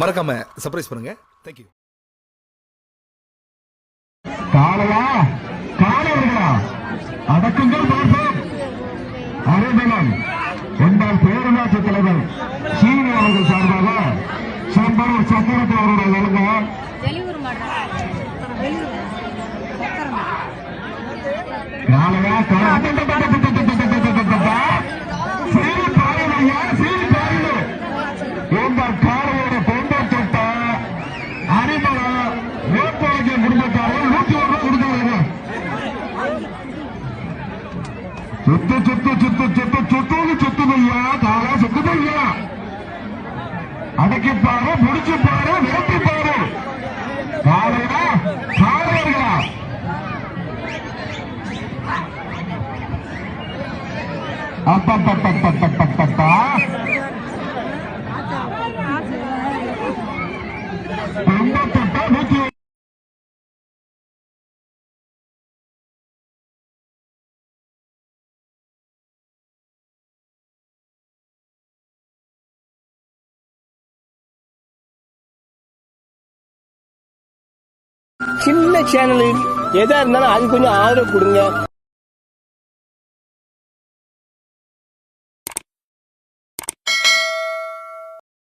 மறக்காம சர்ப்ரைஸ் பண்ணுங்க. தேங்க்யூ காளையா காளையர்களா அடக்குங்கள் பார்ப்போம். அறிந்தனம் என்றால் பேரூராட்சி தலைவர் சீனி அவர்கள் சார்பாக செம்பரூர் சக்கரத்தை அவருடைய வழங்க வெளியூர் மாடுறேன் சுத்து சுத்து சுத்து சுத்து சுத்துன்னு சுத்துதையா காலா சுத்துதையா அடக்கி பாரு முடிச்சு பாரு வேட்டி பாரு. காலையா காலையா அப்பப்பப்பப்பப்பப்பப்பா தொண்ணூத்தெட்டா நூத்தி சின்ன சேனல் எதா இருந்தாலும் அது கொஞ்சம் ஆதரவு கொடுங்க.